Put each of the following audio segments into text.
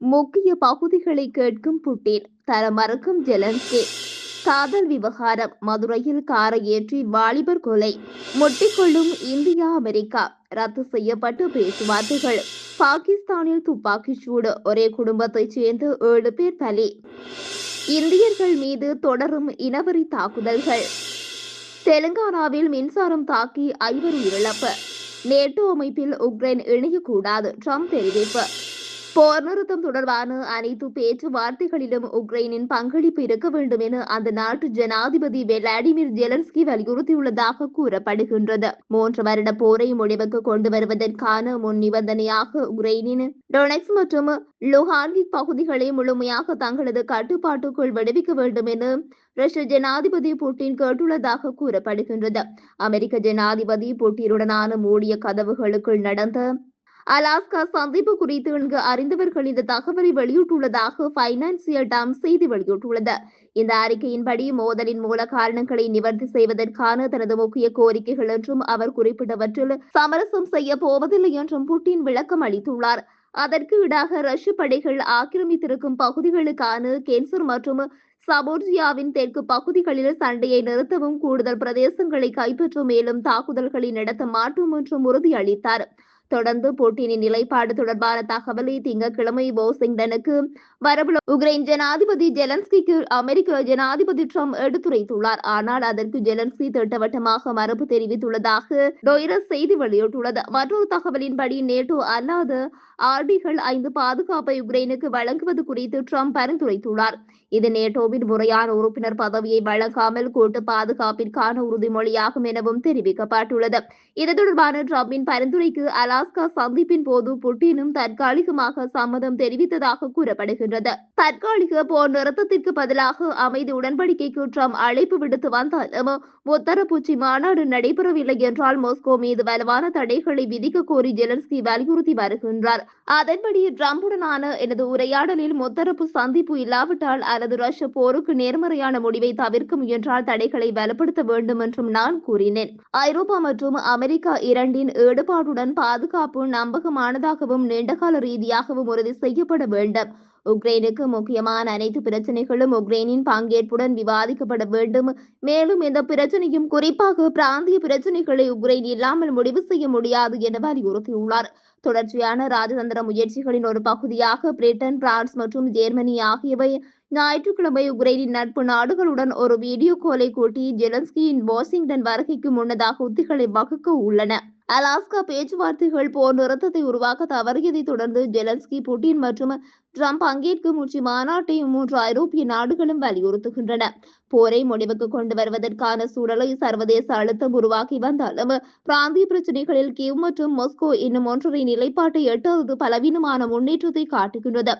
முக்கிய பகுதிகளை கேட்கும் புட்டின் தர மறுக்கும் ஜெலன்ஸ்கி. காதல் விவகாரம். மதுரையில் காரை ஏற்றி வாலிபர் கொலை. முட்டிக்கொள்ளும் இந்தியா அமெரிக்கா. ரத்து செய்யப்பட்டு பேச்சுவார்த்தைகள். பாகிஸ்தானில் துப்பாக்கி சூடு. ஒரே குடும்பத்தைச் சேர்ந்த ஏழு பேர் பலி இந்தியர்கள் மீது தொடரும் இனவரி தாக்குதல்கள். தெலுங்கானாவில் மின்சாரம் தாக்கி ஐவர் உயிரிழப்பு. நேட்டோ அமைப்பில் உக்ரைன் இணையக்கூடாது. ட்ரம்ப் தெரிவிப்பு. போர் நிறுத்தம் தொடர்பான அனைத்து பேச்சுவார்த்தைகளிலும் உக்ரைனின் பங்களிப்பு இருக்க வேண்டும் என அந்த நாட்டு ஜனாதிபதி விளாடிமிர் ஜெலன்ஸ்கி வலியுறுத்தியுள்ளதாக கூறப்படுகின்றது. மூன்று வருட போரை முடிவுக்கு கொண்டு வருவதற்கான முன் நிபந்தனையாக உக்ரைனின் டொனெக்ஸ் மற்றும் லுஹான்கிக் பகுதிகளை முழுமையாக தங்களது கட்டுப்பாட்டுக்குள் விடுவிக்க வேண்டும் என ரஷ்ய ஜனாதிபதி புட்டின் கேட்டுள்ளதாக கூறப்படுகின்றது. அமெரிக்க ஜனாதிபதி புட்டினுடனான மூடிய கதவுகளுக்குள் நடந்த அலாஸ்கா சந்திப்பு குறித்து இங்கு அறிந்தவர்கள் இந்த தகவலை வெளியிட்டுள்ளதாக பைனான்சியல் டம் செய்தி வெளியிட்டுள்ளது. இந்த அறிக்கையின்படி மோதலின் மூல காரணங்களை நிவர்த்தி செய்வதற்கான தனது முக்கிய கோரிக்கைகள் என்றும் அவர் குறிப்பிட்டவற்றில் சமரசம் செய்ய போவதில்லை என்றும் புட்டின் விளக்கம் அளித்துள்ளார். அதற்கு ஈடாக ரஷ்ய படைகள் ஆக்கிரமித்திருக்கும் பகுதிகளுக்கான கேன்சர் மற்றும் சபோர்ஜியாவின் தெற்கு பகுதிகளில் சண்டையை நிறுத்தவும் கூடுதல் பிரதேசங்களை கைப்பற்ற மேலும் தாக்குதல்களை நடத்த மாட்டோம் என்றும் உறுதியளித்தார். தொடர்ந்து போட்டியின் நிலைப்பாடு தொடர்பான தகவலை திங்கட்கிழமை வாஷிங்டனுக்கு வரவுள்ள உக்ரைன் ஜனாதிபதி ஜெலன்ஸ்கிக்கு அமெரிக்க ஜனாதிபதி ட்ரம்ப் எடுத்துரைத்துள்ளார். ஆனால் அதற்கு ஜெலன்ஸ்கி திட்டவட்டமாக மறுப்பு தெரிவித்துள்ளதாக டொய்ரஸ் செய்தி வெளியிட்டுள்ளது. மற்றொரு தகவலின்படி நேட்டோ அல்லாத ஆர்டிகள் ஐந்து பாதுகாப்பை உக்ரைனுக்கு வழங்குவது குறித்து ட்ரம்ப் பரிந்துரைத்துள்ளார். இது நேட்டோவின் முறையான உறுப்பினர் பதவியை வழங்காமல் கூட்டு பாதுகாப்பிற்கான உறுதிமொழியாகும் எனவும் தெரிவிக்கப்பட்டுள்ளது. இது தொடர்பான ட்ரம்பின் பரிந்துரைக்கு அலா அலாஸ்கா சந்திப்பின் போது புட்டினும் தற்காலிகமாக சம்மதம் தெரிவித்ததாக கூறப்படுகின்றது. தற்காலிக போர் நிறுத்தத்திற்கு பதிலாக அமைதி உடன்படிக்கைக்கு ட்ரம்ப் அழைப்பு விடுத்து வந்தாலும் முத்தரப்பூச்சி மாநாடு நடைபெறவில்லை என்றால் மாஸ்கோ மீது வலுவான தடைகளை விதிக்க கோரி ஜெலன்ஸ்கி வலியுறுத்தி வருகின்றார். அதன்படி ட்ரம்புடனான எனது உரையாடலில் முத்தரப்பு சந்திப்பு இல்லாவிட்டால் அல்லது ரஷ்ய போருக்கு நேர்மறையான முடிவை தவிர்க்க முயன்றால் தடைகளை வலுப்படுத்த வேண்டும் என்றும் நான் கூறினேன். ஐரோப்பா மற்றும் அமெரிக்கா இரண்டின் ஈடுபாடுடன் பாதுகாப்பு பாதுகாப்பு நம்பகமானதாகவும் நீண்டகால ரீதியாகவும் உறுதி செய்யப்பட வேண்டும். உக்ரைனுக்கு முக்கியமான அனைத்து பிரச்சனைகளும் உக்ரைனின் பங்கேற்புடன் விவாதிக்கப்பட வேண்டும். மேலும் இந்த பிரச்சனையும் குறிப்பாக பிராந்திய பிரச்சனைகளை உக்ரைன் இல்லாமல் முடிவு செய்ய முடியாது என வலியுறுத்தியுள்ளார். தொடர்ச்சியான ராஜதந்திர முயற்சிகளின் ஒரு பகுதியாக பிரிட்டன் பிரான்ஸ் மற்றும் ஜெர்மனி ஆகியவை ஞாயிற்றுக்கிழமை உக்ரைனின் நட்பு நாடுகளுடன் ஒரு வீடியோ கோலை கூட்டி ஜெலன்ஸ்கியின் வாஷிங்டன் வருகைக்கு முன்னதாக உத்திகளை வகுக்க உள்ளன. அலாஸ்கா பேச்சுவார்த்தைகள் போர் நிறுத்தத்தை உருவாக்க தவறியதை தொடர்ந்து ஜெலன்ஸ்கி புட்டின் மற்றும் டிரம்ப் பங்கேற்கும் உச்சி மாநாட்டை மூன்று ஐரோப்பிய நாடுகளும் வலியுறுத்துகின்றன. போரை முடிவுக்கு கொண்டு வருவதற்கான சூழலை சர்வதேச அழுத்தம் உருவாக்கி வந்தாலும் பிராந்திய பிரச்சனைகளில் கிவ் மற்றும் மொஸ்கோ இன்னும் ஒன்றரை நிலைப்பாட்டை எட்டாவது பலவீனமான முன்னேற்றத்தை காட்டுகின்றது.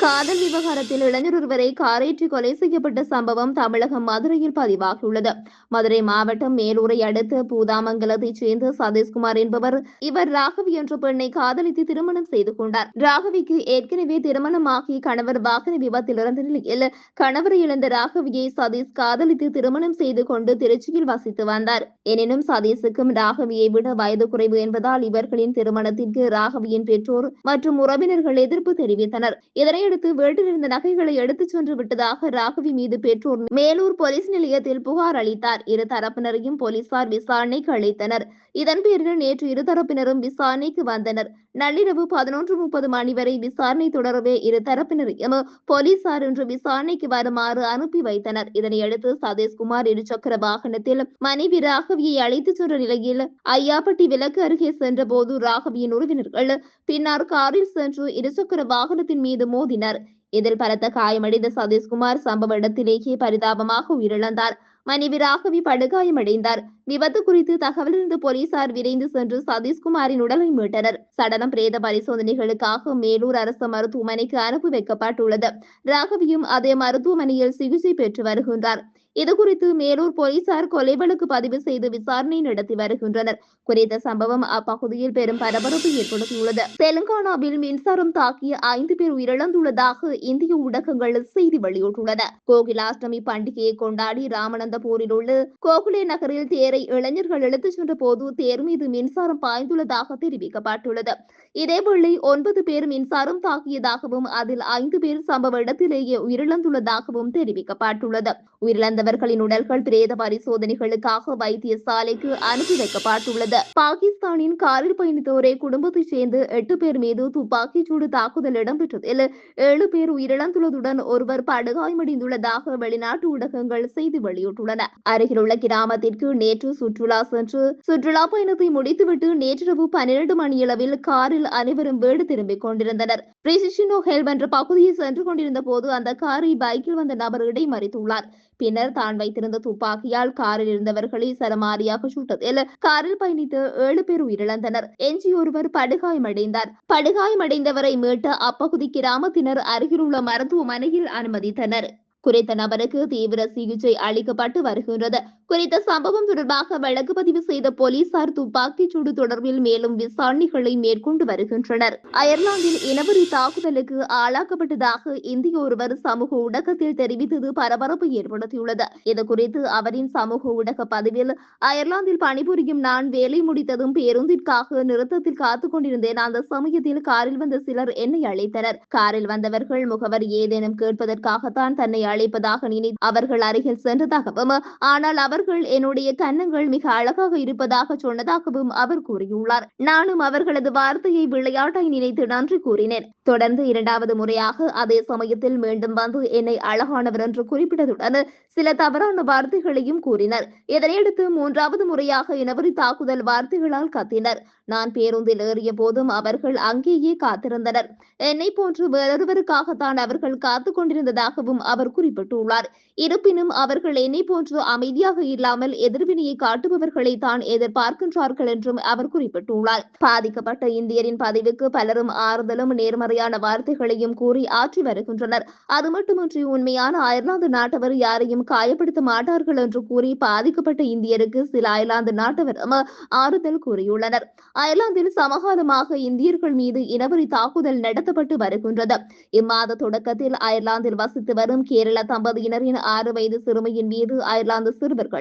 காதல் விவகாரத்தில் இளைஞர் ஒருவரை காரேற்றி கொலை செய்யப்பட்ட சம்பவம் தமிழகம் மதுரையில் பதிவாகியுள்ளது. மதுரை மாவட்டம் மேலூரை அடுத்த பூதாமங்கலத்தைச் சேர்ந்த சதீஷ்குமார் என்பவர் இவர் ராகவி என்ற பெண்ணை காதலித்து திருமணம் செய்து கொண்டார். ராகவிக்கு ஏற்கனவே திருமணம் திருமணமாகி கணவர் வாகன விபத்தில் இறந்த நிலையில் கணவரை இழந்த ராகவியை சதீஷ் காதலித்து திருமணம் செய்து கொண்டு திருச்சியில் வசித்து வந்தார். எனினும் சதீஷுக்கும் ராகவியை விட வயது குறைவு என்பதால் இவர்களின் திருமணத்திற்கு ராகவியின் பெற்றோர் மற்றும் உறவினர்கள் எதிர்ப்பு தெரிவித்தனர். இதனையடுத்து வீட்டில் இருந்த நகைகளை எடுத்துச் சென்று விட்டதாக ராகவி மீது பெற்றோர் மேலூர் போலீஸ் நிலையத்தில் புகார் அளித்தார். இரு தரப்பினரையும் போலீசார் விசாரணைக்கு அளித்தனர் இதன் பேரில் நேற்று இருதரப்பினரும் விசாரணைக்கு வந்தனர். நள்ளிரவு பதினொன்று முப்பது மணி வரை விசாரணை தொடரவே இரு தரப்பினரையும் போலீசார் இன்று விசாரணைக்கு வருமாறு அனுப்பி வைத்தனர். இதனையடுத்து சதீஷ்குமார் இருசக்கர வாகனத்தில் மனைவி ராகவியை அழைத்துச் சென்ற நிலையில் ஐயாப்பட்டி விலக்கு அருகே சென்ற போது ராகவியின் உறவினர்கள் பின்னர் காரில் சென்று இருசக்கர வாகனத்தின் மீது மோதினர். இதில் பலத்த காயமடைந்த சதீஷ்குமார் சம்பவ இடத்திலேயே பரிதாபமாக உயிரிழந்தார். மனைவி ராகவி படுகாயமடைந்தார். விபத்து குறித்து தகவல் இருந்த போலீசார் விரைந்து சென்று சதீஷ்குமாரின் உடலை மீட்டனர். சடலம் பிரேத பரிசோதனைகளுக்காக மேலூர் அரசு மருத்துவமனைக்கு அனுப்பி வைக்கப்பட்டுள்ளது. ராகவியும் அதே மருத்துவமனையில் சிகிச்சை பெற்று வருகின்றார். இதுகுறித்து மேலூர் போலீசார் கொலை வழக்கு பதிவு செய்து விசாரணை நடத்தி வருகின்றனர். குறித்த சம்பவம் அப்பகுதியில் பெரும் பரபரப்பு ஏற்படுத்தியுள்ளது. தெலுங்கானாவில் மின்சாரம் தாக்கிய ஐந்து பேர் உயிரிழந்துள்ளதாக இந்திய ஊடகங்கள் செய்தி வெளியிட்டுள்ளன. கோகிலாஷ்டமி பண்டிகையை கொண்டாடி ராமநந்தபூரில் உள்ள கோகுலே நகரில் தேரை இளைஞர்கள் இழுத்துச் சென்ற போது தேர் மீது மின்சாரம் பாய்ந்துள்ளதாக தெரிவிக்கப்பட்டுள்ளது. இதேவேளை ஒன்பது பேர் மின்சாரம் தாக்கியதாகவும் அதில் ஐந்து பேர் சம்பவ இடத்திலேயே உயிரிழந்துள்ளதாகவும் தெரிவிக்கப்பட்டுள்ளது. உயிரிழந்த உயிரிழந்தவர்களின் உடல்கள் பிரேத பரிசோதனைகளுக்காக வைத்தியசாலைக்கு அனுப்பி வைக்கப்பட்டுள்ளது. பாகிஸ்தானின் காரில் பயணித்தோரை குடும்பத்தைச் சேர்ந்து எட்டு பேர் மீது துப்பாக்கிச் சூடு தாக்குதல் இடம்பெற்றதில் ஏழு பேர் உயிரிழந்துள்ளதுடன் ஒருவர் படுகாயமடைந்துள்ளதாக வெளிநாட்டு ஊடகங்கள் செய்தி வெளியிட்டுள்ளன. அருகிலுள்ள கிராமத்திற்கு நேற்று சுற்றுலா சென்று சுற்றுலா பயணத்தை முடித்துவிட்டு நேற்றிரவு பன்னிரண்டு மணியளவில் காரில் அனைவரும் வீடு திரும்பிக் கொண்டிருந்தனர். பிரிசிஷினோ ஹெல்ப் என்ற பகுதியில் சென்று கொண்டிருந்த போது அந்த காரை பைக்கில் வந்த நபர் இடைமறித்துள்ளார். பின்னர் தான் வைத்திருந்த துப்பாக்கியால் காரில் இருந்தவர்களை சரமாரியாக சுட்டதில் காரில் பயணித்த ஏழு பேர் உயிரிழந்தனர். எஞ்சியொருவர் படுகாயமடைந்தார். படுகாயமடைந்தவரை மீட்ட அப்பகுதி கிராமத்தினர் அருகிலுள்ள மருத்துவமனையில் அனுமதித்தனர். குறித்த நபருக்கு தீவிர சிகிச்சை அளிக்கப்பட்டு வருகின்றது. குறித்த சம்பவம் தொடர்பாக வழக்கு பதிவு செய்த போலீசார் துப்பாக்கிச் சூடு தொடர்பில் மேலும் விசாரணைகளை மேற்கொண்டு வருகின்றனர். அயர்லாந்தில் இனவரி தாக்குதலுக்கு ஆளாக்கப்பட்டதாக இந்திய ஒருவர் சமூக ஊடகத்தில் தெரிவித்தது பரபரப்பு ஏற்படுத்தியுள்ளது. இதுகுறித்து அவரின் சமூக ஊடக பதிவில் அயர்லாந்தில் பணிபுரியும் நான் வேலை முடித்ததும் பேருந்திற்காக நிறுத்தத்தில் காத்துக் கொண்டிருந்தேன். அந்த சமயத்தில் காரில் வந்த சிலர் என்னை அழைத்தனர். காரில் வந்தவர்கள் முகவர் ஏதேனும் கேட்பதற்காகத்தான் தன்னை அழைப்பதாக நினைத்து அவர்கள் அருகில் சென்றதாகவும் ஆனால் அவர் அவர்கள் என்னுடைய கன்னங்கள் மிக அழகாக இருப்பதாக சொன்னதாகவும் அவர் கூறியுள்ளார். நானும் அவர்களது வார்த்தையை விளையாட்டை நினைத்து நன்றி கூறினேன். தொடர்ந்து இரண்டாவது முறையாக அதே சமயத்தில் மீண்டும் வந்து என்னை அழகானவர் என்று குறிப்பிட்டதுடன் சில தவறான வார்த்தைகளையும் கூறினர். இதனையடுத்து மூன்றாவது முறையாக இனவரி தாக்குதல் வார்த்தைகளால் கத்தினர். நான் பேருந்தில் ஏறிய போதும் அவர்கள் அங்கேயே காத்திருந்தனர். என்னை போன்று வேறொருவருக்காகத்தான் அவர்கள் காத்துக் கொண்டிருந்ததாகவும் அவர் குறிப்பிட்டுள்ளார். இருப்பினும் அவர்கள் என்னை போன்று அமைதியாக இல்லாமல் எதிர்வினையை காட்டுபவர்களை தான் எதிர்பார்க்கின்றார்கள் என்றும் அவர் குறிப்பிட்டுள்ளார். பாதிக்கப்பட்ட இந்தியரின் பதிவுக்கு பலரும் ஆறுதலும் நேர்மறையான வார்த்தைகளையும் கூறி ஆற்றி வருகின்றனர். அது மட்டுமின்றி உண்மையான அயர்லாந்து நாட்டவர் யாரையும் காயப்படுத்த மாட்டார்கள் என்று கூறி பாதிக்கப்பட்ட இந்தியருக்கு சில அயர்லாந்து நாட்டவரும் ஆறுதல் கூறியுள்ளனர். அயர்லாந்தில் சமகாலமாக இந்தியர்கள் மீது இனவரி தாக்குதல் நடத்தப்பட்டு வருகின்றது. இம்மாத தொடக்கத்தில் அயர்லாந்தில் வசித்து வரும் கேரள தம்பதியினரின் ஆறு வயது சிறுமியின் மீது அயர்லாந்து சிறுவர்கள்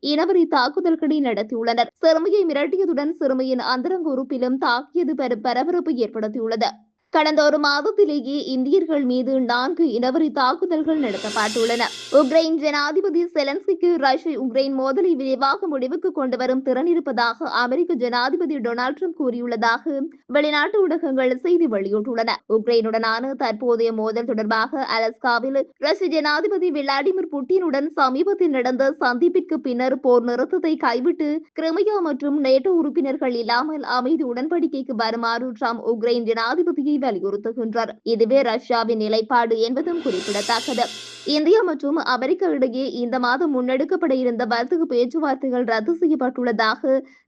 இனவரி தாக்குதல்களை நடத்தியுள்ளனர். சிறுமியை மிரட்டியதுடன் சிறுமியின் அந்தரங்க உறுப்பிலும் தாக்கியது பரபரப்பு ஏற்படுத்தியுள்ளது. கடந்த ஒரு மாதத்திலேயே இந்தியர்கள் மீது நான்கு இனவரி தாக்குதல்கள் நடத்தப்பட்டுள்ளன. உக்ரைன் ஜனாதிபதி செலன்சிக்கு ரஷ்ய உக்ரைன் மோதலை விரைவாக முடிவுக்கு கொண்டு வரும் திறன் இருப்பதாக அமெரிக்க ஜனாதிபதி டொனால்ட் ட்ரம்ப் கூறியுள்ளதாக வெளிநாட்டு ஊடகங்கள் செய்தி வெளியிட்டுள்ளன. உக்ரைனுடனான தற்போதைய மோதல் தொடர்பாக அலஸ்காவில் ரஷ்ய ஜனாதிபதி விளாடிமிர் புட்டினுடன் சமீபத்தில் நடந்த சந்திப்பிற்கு பின்னர் போர் நிறுத்தத்தை கைவிட்டு கிரிமியா மற்றும் நேட்டோ உறுப்பினர்கள் இல்லாமல் அமைதி உடன்படிக்கைக்கு வருமாறு ட்ரம்ப் உக்ரைன் ஜனாதிபதியை வலியுறுத்துகின்றார். இதுவே ரஷ்யாவின் நிலைப்பாடு என்பதும் குறிப்பிடத்தக்கது. இந்தியா மற்றும் அமெரிக்கா இடையே இந்த மாதம் முன்னெடுக்கப்பட இருந்த வர்த்தக பேச்சுவார்த்தைகள் ரத்து செய்யப்பட்டுள்ளதாக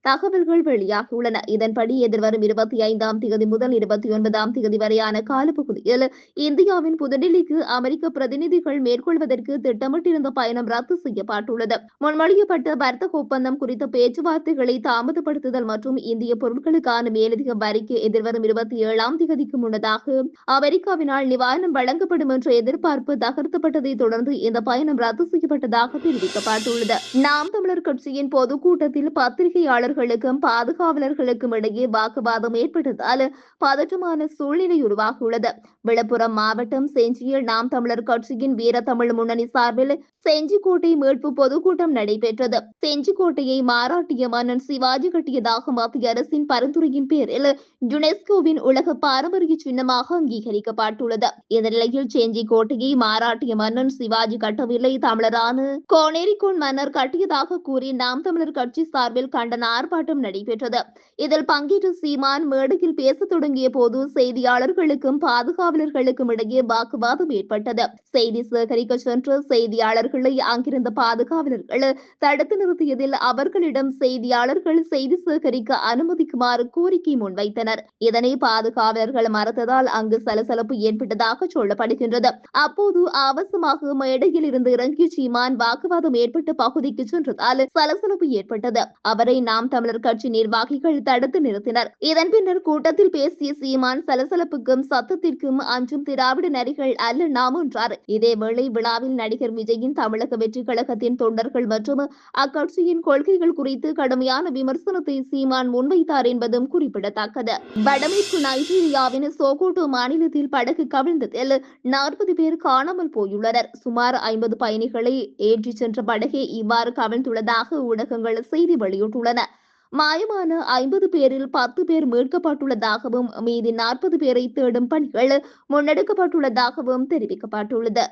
தகவல்கள் வெளியாகியுள்ளன இதன்படி எதிர்வரும் இருபத்தி ஐந்தாம் தேதி முதல் இருபத்தி ஒன்பதாம் தேதி வரையான காலப்பகுதியில் இந்தியாவின் புதுடெல்லிக்கு அமெரிக்க பிரதிநிதிகள் மேற்கொள்வதற்கு திட்டமிட்டிருந்த பயணம் ரத்து செய்யப்பட்டுள்ளது. முன்மொழியப்பட்ட வர்த்தக ஒப்பந்தம் குறித்த பேச்சுவார்த்தைகளை தாமதப்படுத்துதல் மற்றும் இந்திய பொருட்களுக்கான மேலதிக வரிக்கு எதிர்வரும் இருபத்தி ஏழாம் தேதிக்கு முன்னதாக அமெரிக்காவினால் நிவாரணம் வழங்கப்படும் என்ற எதிர்பார்ப்பு தகர்த்தப்பட்டதை தொடர்ந்து இந்த பயணம் ரத்து செய்யப்பட்டதாக தெரிவிக்கப்பட்டுள்ளது. நாம் தமிழர் கட்சியின் பொதுக்கூட்டத்தில் பத்திரிகையாளர் பத்திரிகையாளர்களுக்கும் பாதுகாவலர்களுக்கும் இடையே வாக்குவாதம் ஏற்பட்டதால் பதற்றமான சூழ்நிலை உருவாகியுள்ளது. விழுப்புரம் மாவட்டம் செஞ்சியில் நாம் தமிழர் கட்சியின் வீரத்தமிழ் முன்னணி சார்பில் செஞ்சிக்கோட்டை மீட்பு பொதுக்கூட்டம் நடைபெற்றது. செஞ்சிக்கோட்டையை மாராட்டிய மன்னன் சிவாஜி கட்டியதாக மத்திய அரசின் பரிந்துரையின் பேரில் யுனெஸ்கோவின் உலக பாரம்பரிய சின்னமாக அங்கீகரிக்கப்பட்டுள்ளது. இந்த நிலையில் செஞ்சிக்கோட்டையை மாராட்டிய மன்னன் சிவாஜி கட்டவில்லை. தமிழரான கோனேரிக்கோன் மன்னர் கட்டியதாக கூறி நாம் தமிழர் கட்சி சார்பில் கண்டன ஆர்ப்பாட்டம் நடைபெற்றது. இதில் பங்கேற்ற சீமான் மேடையில் பேசத் தொடங்கிய போது செய்தியாளர்களுக்கும் பாதுகாவலர்களுக்கும் இடையே வாக்குவாதம் ஏற்பட்டது. செய்தி சேகரிக்க சென்ற செய்தியாளர்களை அங்கிருந்த பாதுகாவலர்கள் தடுத்து நிறுத்தியதில் அவர்களிடம் செய்தியாளர்கள் செய்தி சேகரிக்க அனுமதிக்குமாறு கோரிக்கை முன்வைத்தனர். இதனை பாதுகாவலர்கள் மறுத்ததால் அங்கு சலசலப்பு ஏற்பட்டதாக சொல்லப்படுகின்றது. அப்போது அவசரமாக மேடையில் இருந்து இறங்கிய சீமான் வாக்குவாதம் ஏற்பட்ட பகுதிக்கு சென்றதால் சலசலப்பு ஏற்பட்டது. அவரை நாம் தமிழர் கட்சி நிர்வாகிகள் தடுத்து நிறுத்தினர். இதன் பின்னர் கூட்டத்தில் பேசிய சீமான் சலசலப்புக்கும் சத்தத்திற்கும் அஞ்சும் திராவிட நரிகள் அல்ல நாம் என்றார். இதேவேளை விழாவில் நடிகர் விஜயின் தமிழக வெற்றி கழகத்தின் தொண்டர்கள் மற்றும் அக்கட்சியின் கொள்கைகள் குறித்து கடுமையான விமர்சனத்தை சீமான் முன்வைத்தார் என்பதும் குறிப்பிடத்தக்கது. வடமேற்கு நைஜீரியாவின் சோகோட்டோ மாநிலத்தில் படகு கவிழ்ந்ததில் நாற்பது பேர் காணாமல் போயுள்ளனர். சுமார் ஐம்பது பயணிகளை ஏற்றிச் சென்ற படகே இவ்வாறு கவிழ்ந்துள்ளதாக ஊடகங்கள் செய்தி வெளியிட்டுள்ளன. மாயமான ஐம்பது பேரில் பத்து பேர் மீட்கப்பட்டுள்ளதாகவும் மீதி நாற்பது பேரை தேடும் பணிகள் முன்னெடுக்கப்பட்டுள்ளதாகவும் தெரிவிக்கப்பட்டுள்ளது.